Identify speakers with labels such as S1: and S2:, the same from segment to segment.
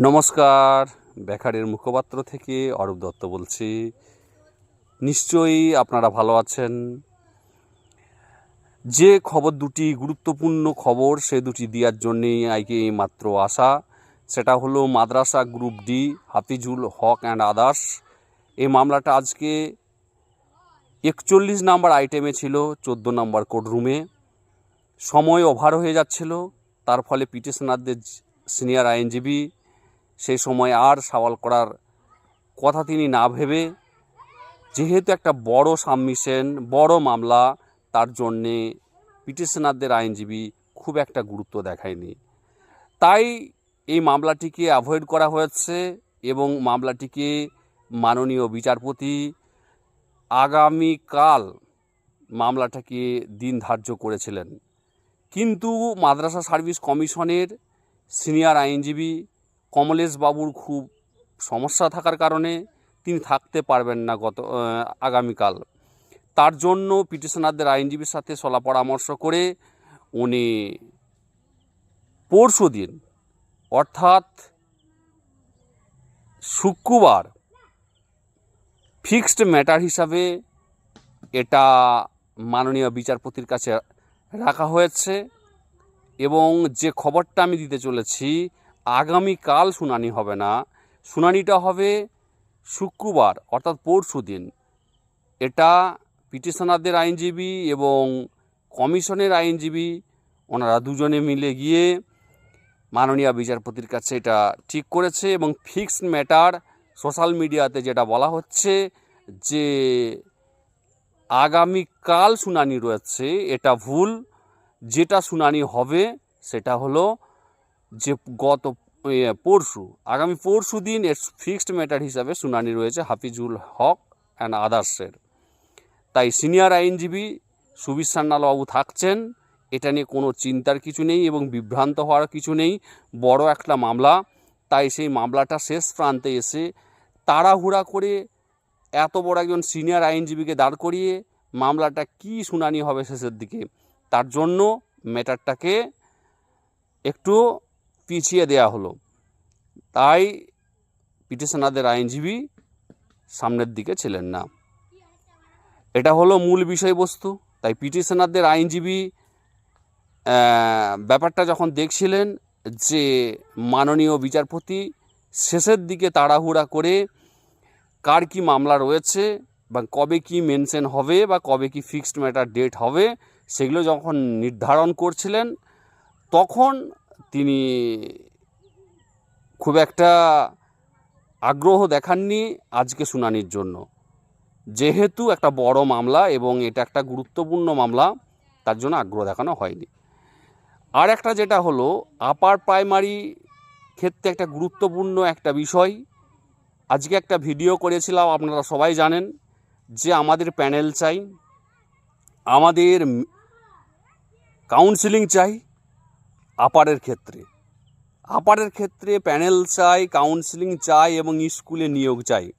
S1: নমস্কার, বেকারের মুখপাত্র থেকে অরূপ দত্ত বলছি। নিশ্চয়ই আপনারা ভালো আছেন। যে খবর দুটি গুরুত্বপূর্ণ খবর, সে দুটি দেওয়ার জন্যেই আইকে মাত্র আসা সেটা হলো মাদ্রাসা group D, Hafizul Haque and others. এই মামলাটা আজকে একচল্লিশ নাম্বার আইটেমে ছিল, চোদ্দ নাম্বার কোর্টরুমে সময় ওভার হয়ে যাচ্ছিল, তার ফলে পিটিশনারদের সিনিয়র আইনজীবী সেই সময় আর সওয়াল করার কথা তিনি না ভেবে, যেহেতু একটা বড় সাবমিশন, বড় মামলা, তার জন্যে পিটিশনারদের আইনজীবী খুব একটা গুরুত্ব দেখায়নি। তাই এই মামলাটিকে অ্যাভয়েড করা হয়েছে এবং মামলাটিকে মাননীয় বিচারপতি আগামীকাল মামলাটাকে দিন ধার্য করেছিলেন। কিন্তু মাদ্রাসা সার্ভিস কমিশনের সিনিয়র আইনজীবী কমলেশ বাবুর খুব সমস্যা থাকার কারণে তিনি থাকতে পারবেন না গত আগামীকাল। তার জন্য পিটিশনারদের আইনজীবীর সাথে সলা পরামর্শ করে উনি পরশু দিন, অর্থাৎ শুক্রবার, ফিক্সড ম্যাটার হিসাবে এটা মাননীয় বিচারপতির কাছে রাখা হয়েছে এবং যে খবরটা আমি দিতে চলেছি আগামীকাল শুনানি হবে না। শুনানিটা হবে শুক্রবার, অর্থাৎ পরশু দিন। এটা পিটিশনারদের আইনজীবী এবং কমিশনের আইনজীবী, ওনারা দুজনে মিলে গিয়ে মাননীয় বিচারপতির কাছে এটা ঠিক করেছে এবং ফিক্সড ম্যাটার সোশ্যাল মিডিয়াতে যেটা বলা হচ্ছে যে আগামীকাল শুনানি রয়েছে, এটা ভুল। যেটা শুনানি হবে, সেটা হলো যে গত পরশু, আগামী পরশু দিন এর ফিক্সড ম্যাটার হিসাবে শুনানি রয়েছে হাফিজুল হক অ্যান্ড আদার্সের তাই সিনিয়র আইনজীবী সুবির সান্যালবাবু থাকছেন, এটা নিয়ে কোনো চিন্তার কিছু নেই এবং বিভ্রান্ত হওয়ার কিছু নেই, বড় একটা মামলা। তাই সেই মামলাটা শেষ প্রান্তে এসে তাড়াহুড়া করে এত বড় একজন সিনিয়র আইনজীবীকে দাঁড় করিয়ে মামলাটা কি শুনানি হবে শেষের দিকে, তার জন্য ম্যাটারটাকে একটু পিছিয়ে দেয়া হলো। তাই পিটিশনারদের আইনজীবী সামনের দিকে ছিলেন না। এটা হলো মূল বিষয়বস্তু। তাই পিটিশনারদের আইনজীবী ব্যাপারটা যখন দেখছিলেন যে মাননীয় বিচারপতি শেষের দিকে তাড়াহুড়া করে কার কি মামলা রয়েছে বা কবে কি মেনশন হবে বা কবে কি ফিক্সড ম্যাটার ডেট হবে, সেগুলো যখন নির্ধারণ করছিলেন, তখন তিনি খুব একটা আগ্রহ দেখাননি আজকে শুনানির জন্য। যেহেতু একটা বড় মামলা এবং এটা একটা গুরুত্বপূর্ণ মামলা, তার জন্য আগ্রহ দেখানো হয়নি। আর একটা যেটা হলো, আপার প্রাইমারি ক্ষেত্রে একটা গুরুত্বপূর্ণ একটা বিষয়। আজকে একটা ভিডিও করেছিলাম, আপনারা সবাই জানেন, যে আমাদের প্যানেল চাই, আমাদের কাউন্সিলিং চাই আপারের ক্ষেত্রে। আপারের ক্ষেত্রে প্যানেল চাই, কাউন্সিলিং চাই এবং স্কুলে নিয়োগ চাই।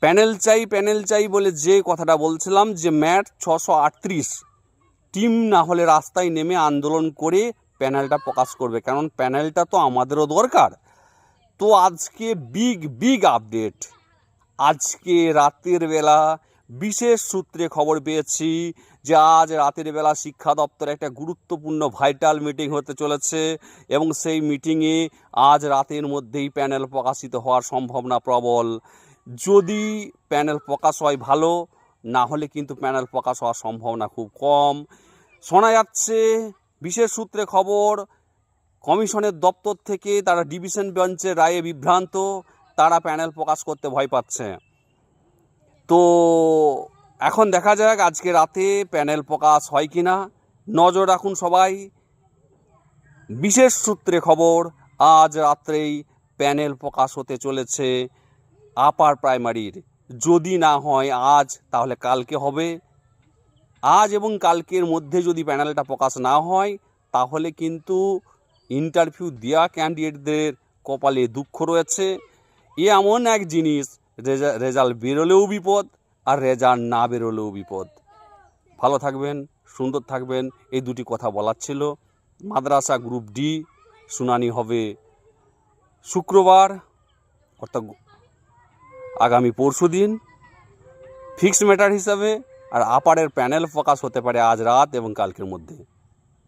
S1: প্যানেল চাই প্যানেল চাই বলে যে কথাটা বলছিলাম যে ম্যাট ছশো আটত্রিশ, টিম না হলে রাস্তায় নেমে আন্দোলন করে প্যানেলটা প্রকাশ করবে। কারণ প্যানেলটা তো আমাদেরও দরকার। তো আজকে বিগ বিগ আপডেট। আজকে রাতের বেলা বিশেষ সূত্রে খবর পেয়েছি যে আজ রাতের বেলা শিক্ষা দপ্তরে একটা গুরুত্বপূর্ণ ভাইটাল মিটিং হতে চলেছে এবং সেই মিটিংয়ে আজ রাতের মধ্যেই প্যানেল প্রকাশিত হওয়ার সম্ভাবনা প্রবল। যদি প্যানেল প্রকাশ হয় ভালো, না হলে কিন্তু প্যানেল প্রকাশ হওয়ার সম্ভাবনা খুব কম। শোনা যাচ্ছে, বিশেষ সূত্রে খবর, কমিশনের দপ্তর থেকে তারা ডিভিশন বেঞ্চের রায়ে বিভ্রান্ত, তারা প্যানেল প্রকাশ করতে ভয় পাচ্ছে। তো এখন দেখা যাক আজকে রাতে প্যানেল প্রকাশ হয় কি না নজর রাখুন সবাই। বিশেষ সূত্রে খবর, আজ রাত্রেই প্যানেল প্রকাশ হতে চলেছে আপার প্রাইমারির। যদি না হয় আজ, তাহলে কালকে হবে। আজ এবং কালকের মধ্যে যদি প্যানেলটা প্রকাশ না হয়, তাহলে কিন্তু ইন্টারভিউ দেওয়া ক্যান্ডিডেটদের কপালে দুঃখ রয়েছে। এ এমন এক জিনিস, রেজা রেজাল্ট বেরোলেও বিপদ। আর রেজাল্ট না বেরোলেও বিপদ। ভালো থাকবেন, সুন্দর থাকবেন, এই দুটি কথা বলার ছিল। মাদ্রাসা গ্রুপ ডি, শুনানি হবে শুক্রবার, অর্থাৎ আগামী পরশু দিন। ফিক্সড ম্যাটার হিসাবে আর আপারের প্যানেল প্রকাশ হতে পারে আজ রাত এবং কালকের মধ্যে।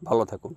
S1: ভালো থাকুন।